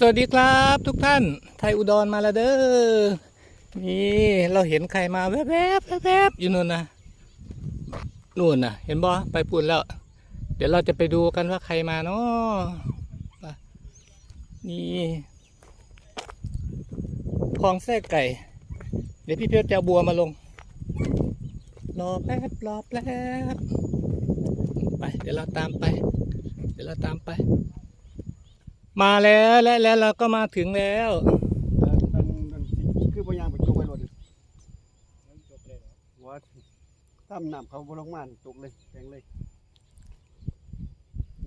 สวัสดีครับทุกท่าน ไทยอุดรมาแล้วเด้อ นี่เราเห็นใครมาแวบๆแวบๆอยู่นู่นนะนู่นนะเห็นบ่ไปปุ่นแล้ว เดี๋ยวเราจะไปดูกันว่าใครมาเนาะนี่คลองแท้ไก่ เดี๋ยวพี่เพียวจะบัวมาลง รอแป๊บรอแป๊บไป เดี๋ยวเราตามไป เดี๋ยวเราตามไป มาแล้วและแล้วเราก็มาถึงแล้วอันอันอันคือพยายามไปจกไว้รถว่าถ้าน้ำเขาบ่ลงมานี่ตกเลยแข็งเลย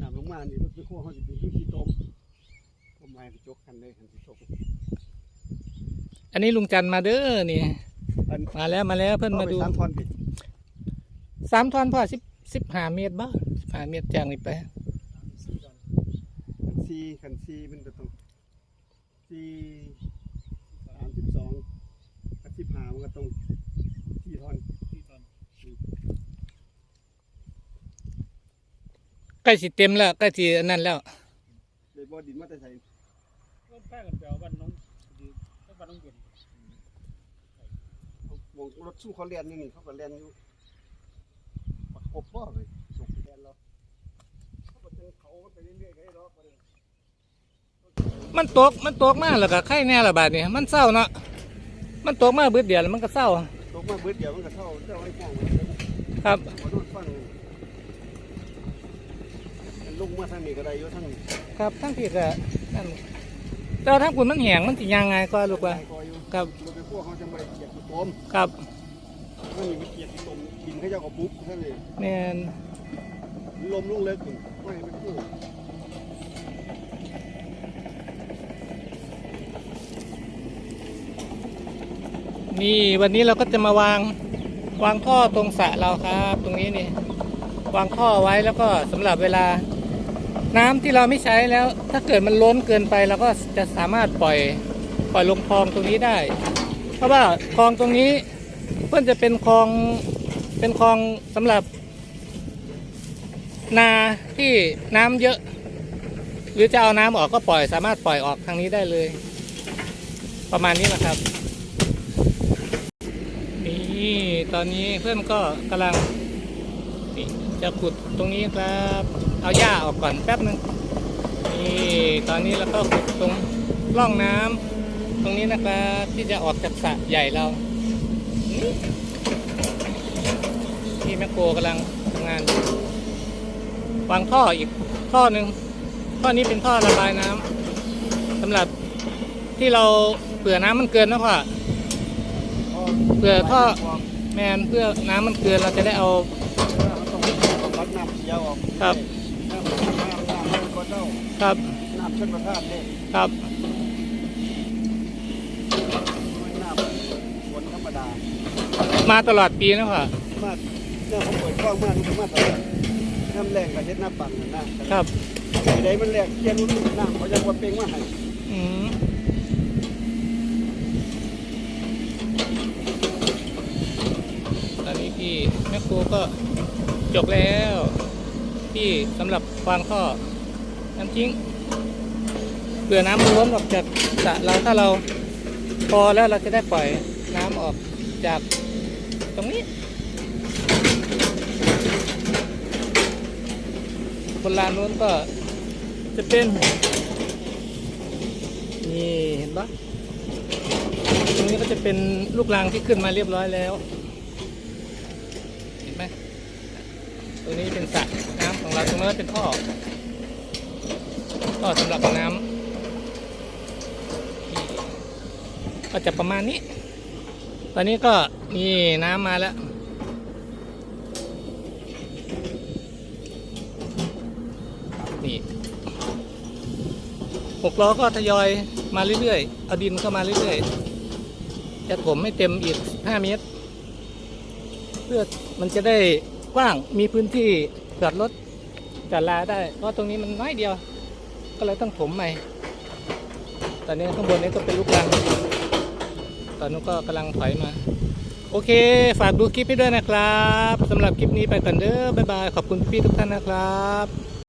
น้ำลงมานี่รถไปขั้วเขาจะเป็นที่ต้มผมให้ไปจกกันเลยกันที่ตกอันนี้ลุงจันทร์มาเด้อนี่อันมาแล้วมาแล้วเพิ่นมาดูอไปสามท่อนผิดสามทอนพอสิบสิบห้าเมตรบ้าสิบห้าเมตรจากนี้ไปคัน ซีคันซีมันจะต้องซีสามสิบสองคันสิบห้ามันก็ต้องสี่ท่อนใกล้สิเต็มแล้วใกล้สิอันนั้นแล้วเลยบ่อดินมาแต่ใส่ก็แป้กันแปลว่าน้องดีก็บ้านน้องเด่นวงรถสู้เขาเรียนนี่นี่เขาก็เรียนอยู่ประกบบ่เลยจกเรียนเราเขาก็จะเขาไปเรื่อยๆก็ได้ดอกบ่ได้ มันตกมันตกมากแล้วก็ไข่แน่ละบาดนี่มันเศร้าเนาะมันตกมาเบิดเดียวแล้วมันก็เศร้าตกมาเบิดเดียวมันก็เท่าเท่าไอ้ฟองเลยครับมาดูดฟังมันลุกมาทางนี้ก็ได้อยู่ทางนี้ครับทั้งที่ก็นั่นแต่ว่าทั้งคุณมันแห้งมันสิยังไงก็ลูกว่าก็อยู่ครับรถไปพวกเขาจะไปเกียดที่ต้มครับมันนี่มันเกียดที่ต้มดินเขาจะเอาปุ๊บท่านนี่แม่นลมลุกเลิกถึงไม่เป็นผู้ นี่วันนี้เราก็จะมาวางวางท่อตรงสระเราครับ ตรงนี้นี่ วางท่อไว้แล้วก็สำหรับเวลา น้ำที่เราไม่ใช้แล้ว ถ้าเกิดมันล้นเกินไปเราก็จะสามารถปล่อยปล่อยลงคลองตรงนี้ได้ เพราะว่าคลองตรงนี้เพื่อนจะเป็นคลองเป็นคลองสำหรับ นาที่น้ำเยอะ หรือจะเอาน้ำออกก็ปล่อยสามารถปล่อยออกทางนี้ได้เลย ประมาณนี้นะครับ นี่ตอนนี้เพื่อนก็กำลังจะขุดตรงนี้ครับเอาหญ้าออกก่อนแป๊บหนึ่งนี่ตอนนี้เราก็ขุดตรงร่องน้ำตรงนี้นะครับที่จะออกจากสระใหญ่เรานี่ที่แมคโครกำลังทำงานวางท่ออีกท่อหนึ่งท่อนี้เป็นท่อระบายน้ำสำหรับที่เราเผื่อน้ำมันเกินนะพ่อ เผื่อท่อแมนเพื่อน้ำมันเกินเราจะได้เอาต้องต้องรัดน้ำเสียออกครับน้ำน้ำน้ำน้ำมันก็เจ้าครับน้ำชนประทานเนี่ยครับน้ำฝนธรรมดา มาตลอดปีนะพ่อมากเนี่ยเขาเปิดกว้างมากมันมากตลอดน้ำแรงกับเช็ดหน้าปังนะครับไอ้ใดมันแรงเที่ยงรุ่นน้ำเขาจะวนเป่งมาให้อืมตอนนี้พี่ แม่ครูก็จบแล้ว ที่สำหรับวางท่อน้ำทิ้งเผื่อน้ำมันล้นออกจากสระเราถ้าเราพอแล้วเราจะได้ปล่อยน้ำออกจากตรงนี้บนลานนู้นก็จะเป็น นี่เห็นปะตรงนี้ก็จะเป็นลูกรังที่ขึ้นมาเรียบร้อยแล้ว เห็นไหมต รงนี้เป็นสระน้ำของเราตรงนั้นเป็นท่อท่อสำหรับน้ำก็จะประมาณนี้ ตอนนี้ก็นี่น้ำมาแล้วนี่หกล้อก็ทยอยมาเรื่อยๆ เอาดินเข้ามาเรื่อยๆจะถมให้เต็มอีก5เมตร เพื่อมันจะได้ กว้างมีพื้นที่จอดรถจอดลาได้ เพราะตรงนี้มันน้อยเดียว ก็เลยต้องถมใหม่ ตอนนี้ข้างบนนี้ก็เป็นลูกรัง ตอนนู้นก็กำลังถอยมา โอเค ฝากดูคลิปนี้ด้วยนะครับสำหรับคลิปนี้ไปก่อนเด้อบ๊ายบาย ขอบคุณพี่ทุกท่านนะครับ